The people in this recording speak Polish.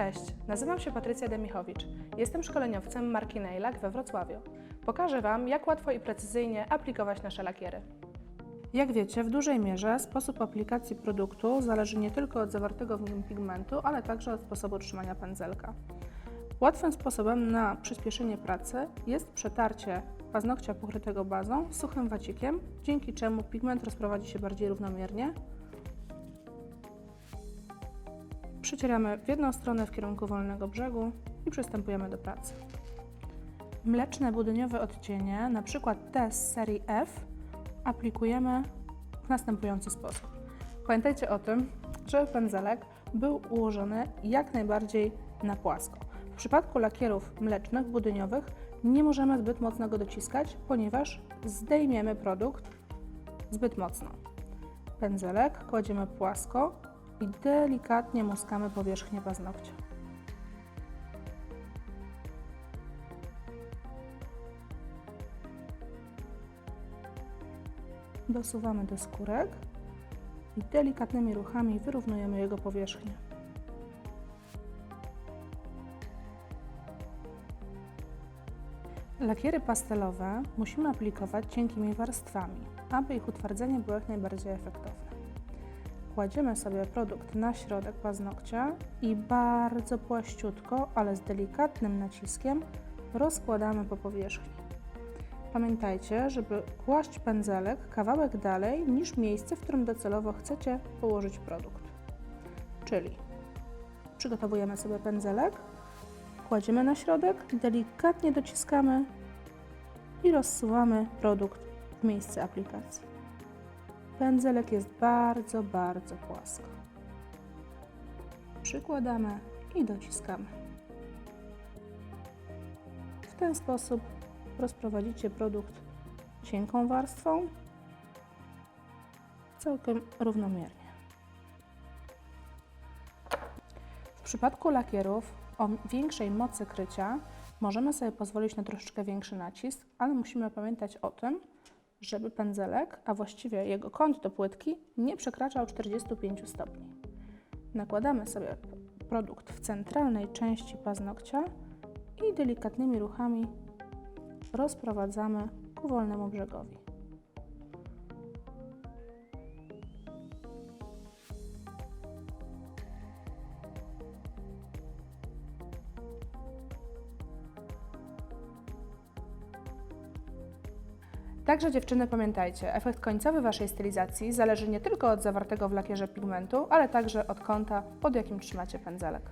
Cześć, nazywam się Patrycja Demichowicz. Jestem szkoleniowcem marki Nailak we Wrocławiu. Pokażę Wam, jak łatwo i precyzyjnie aplikować nasze lakiery. Jak wiecie, w dużej mierze sposób aplikacji produktu zależy nie tylko od zawartego w nim pigmentu, ale także od sposobu trzymania pędzelka. Łatwym sposobem na przyspieszenie pracy jest przetarcie paznokcia pokrytego bazą suchym wacikiem, dzięki czemu pigment rozprowadzi się bardziej równomiernie. Przecieramy w jedną stronę w kierunku wolnego brzegu i przystępujemy do pracy. Mleczne budyniowe odcienie, np. te z serii F, aplikujemy w następujący sposób. Pamiętajcie o tym, żeby pędzelek był ułożony jak najbardziej na płasko. W przypadku lakierów mlecznych, budyniowych nie możemy zbyt mocno go dociskać, ponieważ zdejmiemy produkt zbyt mocno. Pędzelek kładziemy płasko i delikatnie muskamy powierzchnię paznokcia. Dosuwamy do skórek i delikatnymi ruchami wyrównujemy jego powierzchnię. Lakiery pastelowe musimy aplikować cienkimi warstwami, aby ich utwardzenie było jak najbardziej efektowne. Kładziemy sobie produkt na środek paznokcia i bardzo płaściutko, ale z delikatnym naciskiem rozkładamy po powierzchni. Pamiętajcie, żeby kłaść pędzelek kawałek dalej niż miejsce, w którym docelowo chcecie położyć produkt. Czyli przygotowujemy sobie pędzelek, kładziemy na środek, delikatnie dociskamy i rozsuwamy produkt w miejsce aplikacji. Pędzelek jest bardzo, bardzo płasko. Przykładamy i dociskamy. W ten sposób rozprowadzicie produkt cienką warstwą całkiem równomiernie. W przypadku lakierów o większej mocy krycia możemy sobie pozwolić na troszeczkę większy nacisk, ale musimy pamiętać o tym, żeby pędzelek, a właściwie jego kąt do płytki nie przekraczał 45 stopni. Nakładamy sobie produkt w centralnej części paznokcia i delikatnymi ruchami rozprowadzamy ku wolnemu brzegowi. Także dziewczyny pamiętajcie, efekt końcowy Waszej stylizacji zależy nie tylko od zawartego w lakierze pigmentu, ale także od kąta, pod jakim trzymacie pędzelek.